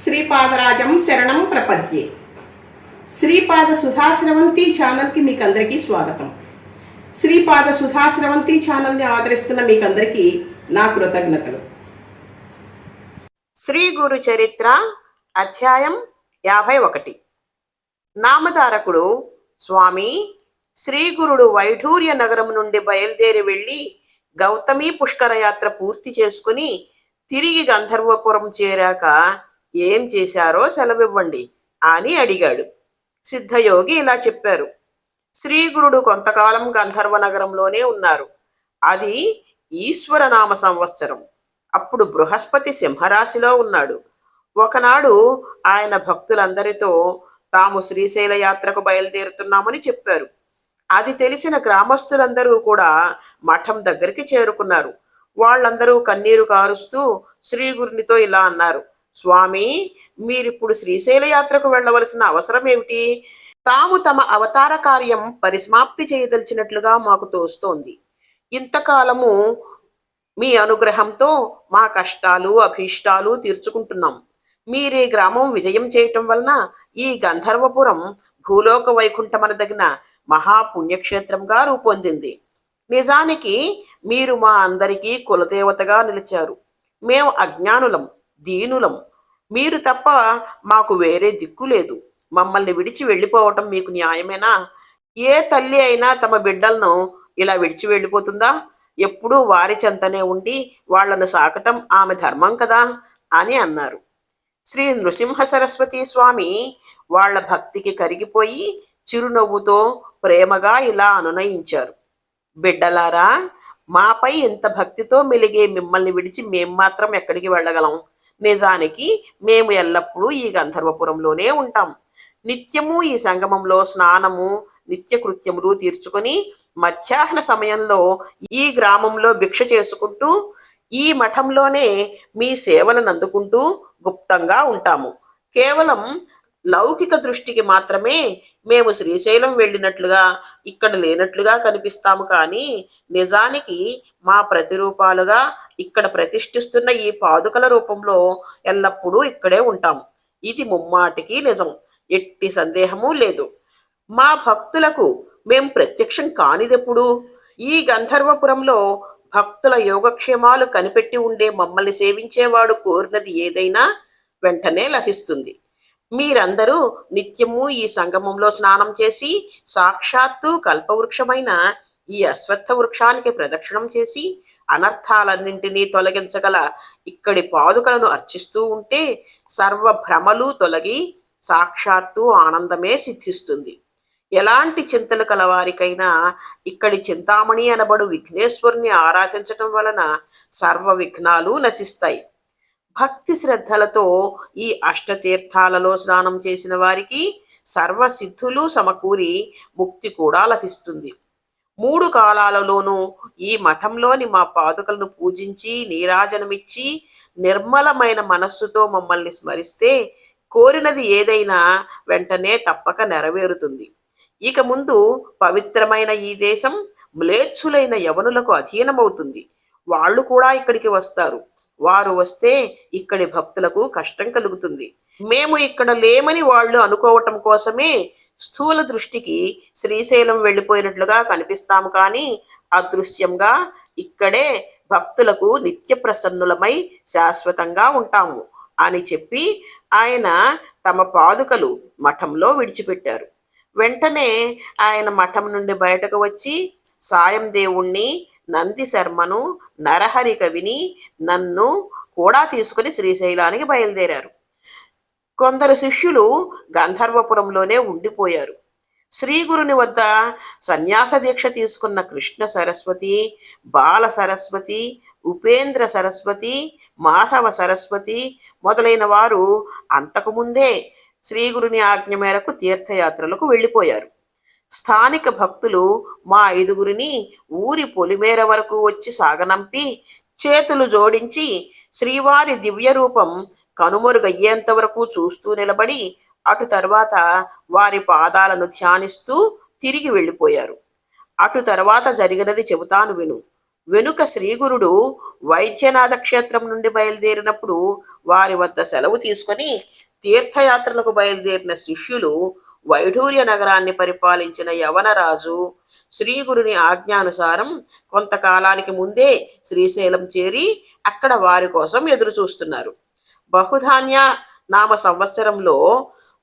శ్రీపాదరాజం శరణం ప్రపద్యే. శ్రీపాద సుధాశ్రవంతి ఛానల్కి మీకు అందరికీ స్వాగతం. శ్రీపాద సుధాశ్రవంతి ఛానల్ని ఆదరిస్తున్న మీకు అందరికీ నా కృతజ్ఞతలు. శ్రీ గురు చరిత్ర అధ్యాయం యాభై ఒకటి. నామధారకుడు స్వామి శ్రీ గురుడు వైఢూర్య నగరం నుండి బయలుదేరి వెళ్ళి గౌతమి పుష్కర యాత్ర పూర్తి చేసుకుని తిరిగి గంధర్వపురం చేరాక ఏం చేశారో సెలవివ్వండి అని అడిగాడు. సిద్ధయోగి ఇలా చెప్పారు. శ్రీగురుడు కొంతకాలం గంధర్వ నగరంలోనే ఉన్నారు. అది ఈశ్వరనామ సంవత్సరం. అప్పుడు బృహస్పతి సింహరాశిలో ఉన్నాడు. ఒకనాడు ఆయన భక్తులందరితో తాము శ్రీశైల యాత్రకు బయలుదేరుతున్నామని చెప్పారు. అది తెలిసిన గ్రామస్తులందరూ కూడా మఠం దగ్గరికి చేరుకున్నారు. వాళ్ళందరూ కన్నీరు కారుస్తూ శ్రీగురునితో ఇలా అన్నారు. స్వామి మీరిప్పుడు శ్రీశైల యాత్రకు వెళ్ళవలసిన అవసరం ఏమిటి? తాము తమ అవతార కార్యం పరిసమాప్తి చేయదలిచినట్లుగా మాకు తోస్తోంది. ఇంతకాలము మీ అనుగ్రహంతో మా కష్టాలు అభీష్టాలు తీర్చుకుంటున్నాం. మీరే గ్రామం విజయం చేయటం వలన ఈ గంధర్వపురం భూలోక వైకుంఠమనదగిన మహాపుణ్యక్షేత్రంగా రూపొందింది. నిజానికి మీరు మా అందరికీ కులదేవతగా నిలిచారు. మేము అజ్ఞానులం. దీనులం మీరు తప్ప మాకు వేరే దిక్కు లేదు. మమ్మల్ని విడిచి వెళ్ళిపోవటం మీకు న్యాయమేనా? ఏ తల్లి అయినా తమ బిడ్డలను ఇలా విడిచి వెళ్ళిపోతుందా? ఎప్పుడూ వారి చెంతనే ఉండి వాళ్ళను సాకటం ఆమె ధర్మం కదా? అని అన్నారు. శ్రీ నృసింహ సరస్వతి స్వామి వాళ్ళ భక్తికి కరిగిపోయి చిరునవ్వుతో ప్రేమగా ఇలా అనునయించారు. బిడ్డలారా మాపై ఇంత భక్తితో మెలిగే మిమ్మల్ని విడిచి మేం మాత్రం ఎక్కడికి వెళ్ళగలం? నిజానికి మేము ఎల్లప్పుడూ ఈ గంధర్వపురంలోనే ఉంటాం. నిత్యము ఈ సంగమంలో స్నానము నిత్య కృత్యములు తీర్చుకొని మధ్యాహ్న సమయంలో ఈ గ్రామంలో భిక్ష చేసుకుంటూ ఈ మఠంలోనే మీ సేవలను అందుకుంటూ గుప్తంగా ఉంటాము. కేవలం లౌకిక దృష్టికి మాత్రమే మేము శ్రీశైలం వెళ్ళినట్లుగా ఇక్కడ లేనట్లుగా కనిపిస్తాము కానీ నిజానికి మా ప్రతిరూపాలుగా ఇక్కడ ప్రతిష్ఠిస్తున్న ఈ పాదుకల రూపంలో ఎల్లప్పుడూ ఇక్కడే ఉంటాం. ఇది ముమ్మాటికి నిజం. ఎట్టి సందేహము లేదు. మా భక్తులకు మేం ప్రత్యక్షం కానిదెప్పుడు ఈ గంధర్వపురంలో భక్తుల యోగక్షేమాలు కనిపెట్టి ఉండే మమ్మల్ని సేవించేవాడు కోరినది ఏదైనా వెంటనే లభిస్తుంది. మీరందరూ నిత్యము ఈ సంగమంలో స్నానం చేసి సాక్షాత్తు కల్పవృక్షమైన ఈ అశ్వత్థ వృక్షానికి ప్రదక్షిణం చేసి అనర్థాలన్నింటినీ తొలగించగల ఇక్కడి పాదుకలను అర్చిస్తూ ఉంటే సర్వ భ్రమలు తొలగి సాక్షాత్తు ఆనందమే సిద్ధిస్తుంది. ఎలాంటి చింతలు కలవారికైనా ఇక్కడి చింతామణి అనబడు విఘ్నేశ్వరుని ఆరాధించటం వలన సర్వ విఘ్నాలు నశిస్తాయి. భక్తి శ్రద్ధలతో ఈ అష్టతీర్థాలలో స్నానం చేసిన వారికి సర్వసిద్ధులు సమకూరి ముక్తి కూడా లభిస్తుంది. మూడు కాలాలలోనూ ఈ మఠంలోని మా పాదుకలను పూజించి నీరాజనమిచ్చి నిర్మలమైన మనస్సుతో మమ్మల్ని స్మరిస్తే కోరినది ఏదైనా వెంటనే తప్పక నెరవేరుతుంది. ఇక ముందు పవిత్రమైన ఈ దేశం మ్లేచ్ఛులైన యవనులకు అధీనమవుతుంది. వాళ్ళు కూడా ఇక్కడికి వస్తారు. వారు వస్తే ఇక్కడి భక్తులకు కష్టం కలుగుతుంది. మేము ఇక్కడ లేమని వాళ్ళు అనుకోవటం కోసమే స్థూల దృష్టికి శ్రీశైలం వెళ్ళిపోయినట్లుగా కనిపిస్తాము కానీ అదృశ్యంగా ఇక్కడే భక్తులకు నిత్య ప్రసన్నులమై శాశ్వతంగా ఉంటాము అని చెప్పి ఆయన తమ పాదుకలు మఠంలో విడిచిపెట్టారు. వెంటనే ఆయన మఠం నుండి బయటకు వచ్చి సాయం దేవుణ్ణి నంది శర్మను నరహరి కవిని నన్ను కూడా తీసుకుని శ్రీశైలానికి బయలుదేరారు. కొందరు శిష్యులు గంధర్వపురంలోనే ఉండిపోయారు. శ్రీగురుని వద్ద సన్యాస దీక్ష తీసుకున్న కృష్ణ సరస్వతి బాల సరస్వతి ఉపేంద్ర సరస్వతి మాధవ సరస్వతి మొదలైన వారు అంతకుముందే శ్రీగురుని ఆజ్ఞ మేరకు తీర్థయాత్రలకు వెళ్ళిపోయారు. స్థానిక భక్తులు మా ఐదుగురిని ఊరి పొలిమేర వరకు వచ్చి సాగనంపి చేతులు జోడించి శ్రీవారి దివ్యరూపం కనుమరుగయ్యేంత వరకు చూస్తూ నిలబడి అటు తర్వాత వారి పాదాలను ధ్యానిస్తూ తిరిగి వెళ్ళిపోయారు. అటు తర్వాత జరిగినది చెబుతాను విను. వెనుక శ్రీగురుడు వైద్యనాథ క్షేత్రం నుండి బయలుదేరినప్పుడు వారి వద్ద సెలవు తీసుకొని తీర్థయాత్రలకు బయలుదేరిన శిష్యులు వైఢూర్య నగరాన్ని పరిపాలించిన యవనరాజు శ్రీగురుని ఆజ్ఞానుసారం కొంతకాలానికి ముందే శ్రీశైలం చేరి అక్కడ వారి కోసం ఎదురు చూస్తున్నారు బహుధాన్య నామ సంవత్సరంలో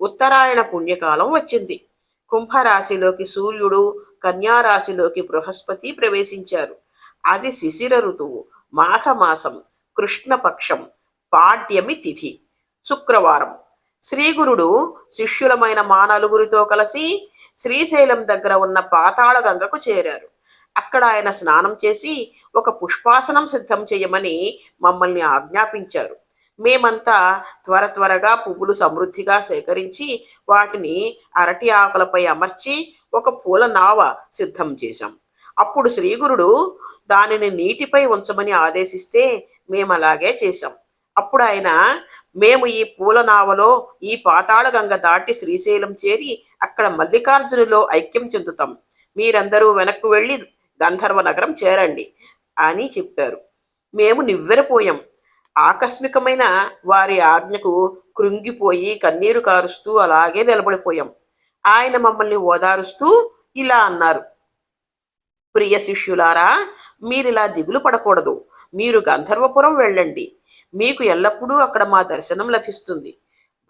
ఉత్తరాయణ పుణ్యకాలం వచ్చింది. కుంభరాశిలోకి సూర్యుడు కన్యారాశిలోకి బృహస్పతి ప్రవేశించారు. అది శిశిర ఋతువు మాఘమాసం కృష్ణపక్షం పాడ్యమి తిథి శుక్రవారం. శ్రీగురుడు శిష్యులమైన మా నలుగురితో కలిసి శ్రీశైలం దగ్గర ఉన్న పాతాళ గంగకు చేరారు. అక్కడ ఆయన స్నానం చేసి ఒక పుష్పాసనం సిద్ధం చేయమని మమ్మల్ని ఆజ్ఞాపించారు. మేమంతా త్వర త్వరగా పువ్వులు సమృద్ధిగా సేకరించి వాటిని అరటి ఆకులపై అమర్చి ఒక పూల నావ సిద్ధం చేశాం. అప్పుడు శ్రీగురుడు దానిని నీటిపై ఉంచమని ఆదేశిస్తే మేము అలాగే చేశాం. అప్పుడు ఆయన మేము ఈ పూల నావలో ఈ పాతాళగంగ దాటి శ్రీశైలం చేరి అక్కడ మల్లికార్జునులో ఐక్యం చెందుతాం. మీరందరూ వెనక్కు వెళ్ళి గంధర్వ నగరం చేరండి అని చెప్పారు. మేము నివ్వెరపోయాం. ఆకస్మికమైన వారి ఆజ్ఞకు కృంగిపోయి కన్నీరు కారుస్తూ అలాగే నిలబడిపోయాం. ఆయన మమ్మల్ని ఓదారుస్తూ ఇలా అన్నారు. ప్రియ శిష్యులారా మీరిలా దిగులు పడకూడదు. మీరు గంధర్వపురం వెళ్ళండి. మీకు ఎల్లప్పుడూ అక్కడ మా దర్శనం లభిస్తుంది.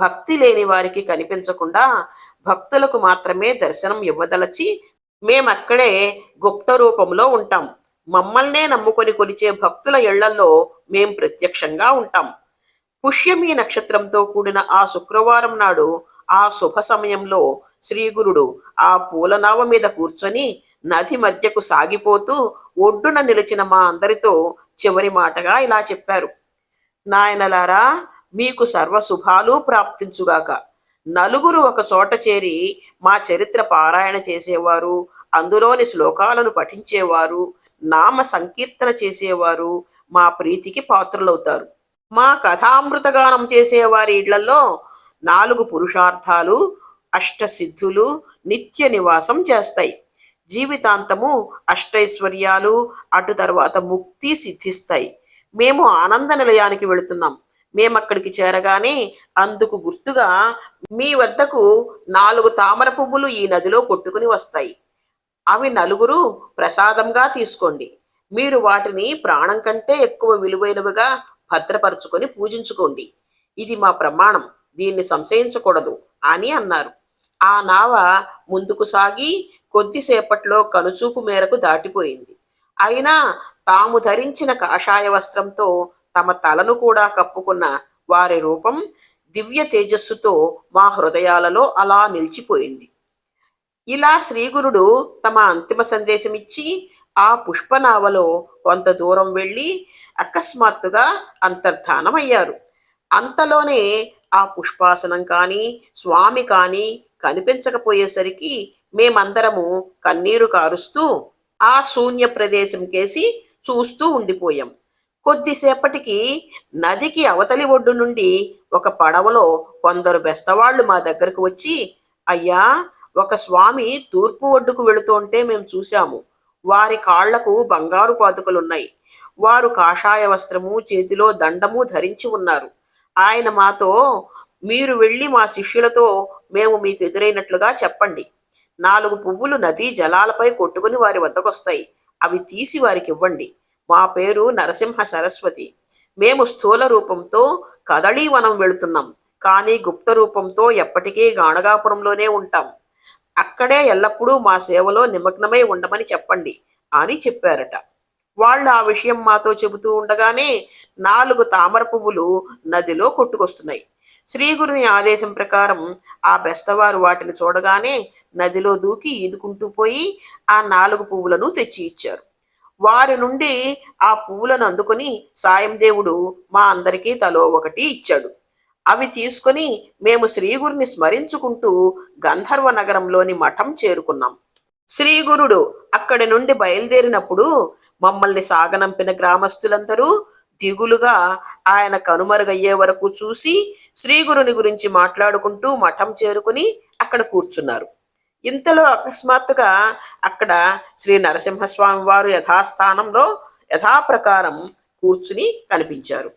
భక్తి లేని వారికి కనిపించకుండా భక్తులకు మాత్రమే దర్శనం ఇవ్వదలచి మేమక్కడే గుప్త రూపంలో ఉంటాం. మమ్మల్నే నమ్ముకొని కొలిచే భక్తుల ఇళ్ళలో మేం ప్రత్యక్షంగా ఉంటాం. పుష్యమి నక్షత్రంతో కూడిన ఆ శుక్రవారం నాడు ఆ శుభ సమయంలో శ్రీగురుడు ఆ పూలనావ మీద కూర్చొని నది మధ్యకు సాగిపోతూ ఒడ్డున నిలిచిన మా అందరితో చివరి మాటగా ఇలా చెప్పారు. నాయనలారా మీకు సర్వశుభాలు ప్రాప్తించుగాక. నలుగురు ఒక చోట చేరి మా చరిత్ర పారాయణ చేసేవారు అందులోని శ్లోకాలను పఠించేవారు నామ సంకీర్తన చేసేవారు మా ప్రీతికి పాత్రులవుతారు. మా కథామృతగానం చేసేవారి ఇళ్ళలో నాలుగు పురుషార్థాలు అష్టసిద్ధులు నిత్య నివాసం చేస్తాయి. జీవితాంతము అష్టైశ్వర్యాలు అటు తర్వాత ముక్తి సిద్ధిస్తాయి. మేము ఆనంద నిలయానికి వెళుతున్నాం. మేము అక్కడికి చేరగానే అందుకు గుర్తుగా మీ వద్దకు నాలుగు తామర పువ్వులు ఈ నదిలో కొట్టుకుని వస్తాయి. అవి నలుగురు ప్రసాదంగా తీసుకోండి. మీరు వాటిని ప్రాణం కంటే ఎక్కువ విలువైనవిగా భద్రపరచుకొని పూజించుకోండి. ఇది మా ప్రమాణం. దీన్ని సంశయించకూడదు అని అన్నారు. ఆ నావ ముందుకు సాగి కొద్దిసేపట్లో కనుచూపు మేరకు దాటిపోయింది. అయినా తాము ధరించిన కాషాయ వస్త్రంతో తమ తలను కూడా కప్పుకున్న వారి రూపం దివ్య తేజస్సుతో మా హృదయాలలో అలా నిలిచిపోయింది. ఇలా శ్రీగురుడు తమ అంతిమ సందేశం ఇచ్చి ఆ పుష్పనావలో కొంత దూరం వెళ్ళి అకస్మాత్తుగా అంతర్ధానమయ్యారు. అంతలోనే ఆ పుష్పాసనం కానీ స్వామి కానీ కనిపించకపోయేసరికి మేమందరము కన్నీరు కారుస్తూ ఆ శూన్య ప్రదేశం కేసి చూస్తూ ఉండిపోయాం. కొద్దిసేపటికి నదికి అవతలి ఒడ్డు నుండి ఒక పడవలో కొందరు బెస్తవాళ్ళు మా దగ్గరకు వచ్చి అయ్యా ఒక స్వామి తూర్పు ఒడ్డుకు వెళుతుంటే మేము చూశాము. వారి కాళ్ళకు బంగారు పాదుకలున్నాయి. వారు కాషాయ వస్త్రము చేతిలో దండము ధరించి ఉన్నారు. ఆయన మాతో మీరు వెళ్ళి మా శిష్యులతో మేము మీకు ఎదురైనట్లుగా చెప్పండి. నాలుగు పువ్వులు నదీ జలాలపై కొట్టుకుని వారి వద్దకొస్తాయి. అవి తీసి వారికి ఇవ్వండి. మా పేరు నరసింహ సరస్వతి. మేము స్థూల రూపంతో కదళీవనం వెళుతున్నాం. కానీ గుప్త రూపంతో ఎప్పటికీ గాణగాపురంలోనే ఉంటాం. అక్కడే ఎల్లప్పుడూ మా సేవలో నిమగ్నమై ఉండమని చెప్పండి అని చెప్పారట. వాళ్ళు ఆ విషయం మాతో చెబుతూ ఉండగానే నాలుగు తామర పువ్వులు నదిలో కొట్టుకొస్తున్నాయి. శ్రీగురుని ఆదేశం ప్రకారం ఆ బెస్తవారు వాటిని చూడగానే నదిలో దూకి ఈదుకుంటూ పోయి ఆ నాలుగు పువ్వులను తెచ్చి ఇచ్చారు. వారి నుండి ఆ పువ్వులను అందుకొని సాయం దేవుడు మా అందరికీ తలో ఒకటి ఇచ్చాడు. అవి తీసుకొని మేము శ్రీగురుని స్మరించుకుంటూ గంధర్వ నగరంలోని మఠం చేరుకున్నాం. శ్రీగురుడు అక్కడి నుండి బయలుదేరినప్పుడు మమ్మల్ని సాగనంపిన గ్రామస్తులందరూ దిగులుగా ఆయన కనుమరుగయ్యే వరకు చూసి శ్రీగురుని గురించి మాట్లాడుకుంటూ మఠం చేరుకుని అక్కడ కూర్చున్నారు. ఇంతలో అకస్మాత్తుగా అక్కడ శ్రీ నరసింహస్వామి వారు యథాస్థానంలో యథాప్రకారం కూర్చుని కనిపించారు.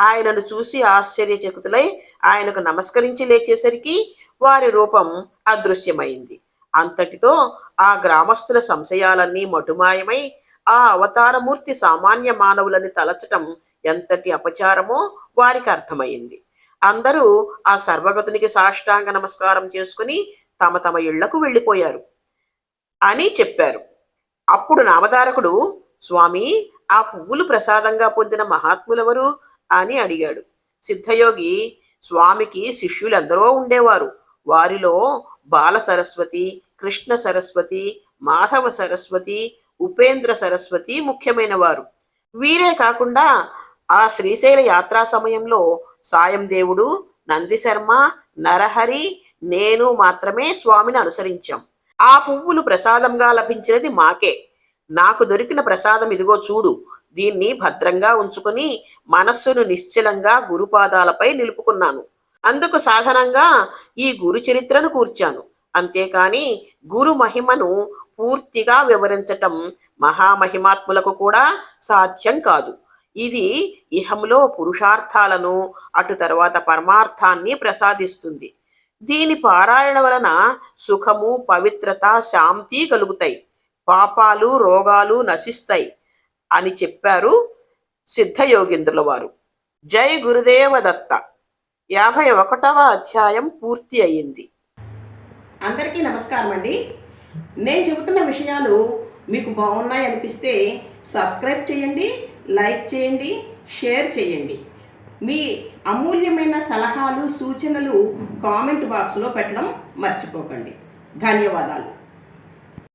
ఆయనను చూసి ఆశ్చర్యచకుతులై ఆయనకు నమస్కరించి లేచేసరికి వారి రూపం అదృశ్యమైంది. అంతటితో ఆ గ్రామస్తుల సంశయాలన్నీ మటుమాయమై ఆ అవతారమూర్తి సామాన్య మానవులని తలచటం ఎంతటి అపచారమో వారికి అర్థమైంది. అందరూ ఆ సర్వగతునికి సాష్టాంగ నమస్కారం చేసుకుని తమ తమ ఇళ్ళకు వెళ్ళిపోయారు అని చెప్పారు. అప్పుడు నామధారకుడు స్వామి ఆ పువ్వులు ప్రసాదంగా పొందిన మహాత్ములెవరు? అని అడిగాడు. సిద్ధయోగి స్వామికి శిష్యులెందరో ఉండేవారు. వారిలో బాల సరస్వతి కృష్ణ సరస్వతి మాధవ సరస్వతి ఉపేంద్ర సరస్వతి ముఖ్యమైన వారు వీరే కాకుండా ఆ శ్రీశైల యాత్రా సమయంలో సాయం దేవుడు నందిశర్మ నరహరి నేను మాత్రమే స్వామిని అనుసరించాం. ఆ పువ్వులు ప్రసాదంగా లభించినది మాకే. నాకు దొరికిన ప్రసాదం ఇదిగో చూడు. దీన్ని భద్రంగా ఉంచుకొని మనస్సును నిశ్చలంగా గురుపాదాలపై నిలుపుకున్నాను. అందుకు సాధనంగా ఈ గురు చరిత్రను కూర్చాను. అంతేకాని గురు మహిమను పూర్తిగా వివరించటం మహామహిమాత్ములకు కూడా సాధ్యం కాదు. ఇది ఇహంలో పురుషార్థాలను అటు తర్వాత పరమార్థాన్ని ప్రసాదిస్తుంది. దీని పారాయణ వలన సుఖము పవిత్రత శాంతి కలుగుతాయి. పాపాలు రోగాలు నశిస్తాయి అని చెప్పారు సిద్ధయోగేంద్రుల వారు. జై గురుదేవ దత్త యాభై ఒకటవ అధ్యాయం పూర్తి అయ్యింది. అందరికీ నమస్కారం అండి. నేను చెబుతున్న విషయాలు మీకు బాగున్నాయి అనిపిస్తే సబ్స్క్రైబ్ చేయండి లైక్ చేయండి షేర్ చేయండి. మీ అమూల్యమైన సలహాలు సూచనలు కామెంట్ బాక్స్లో పెట్టడం మర్చిపోకండి. ధన్యవాదాలు.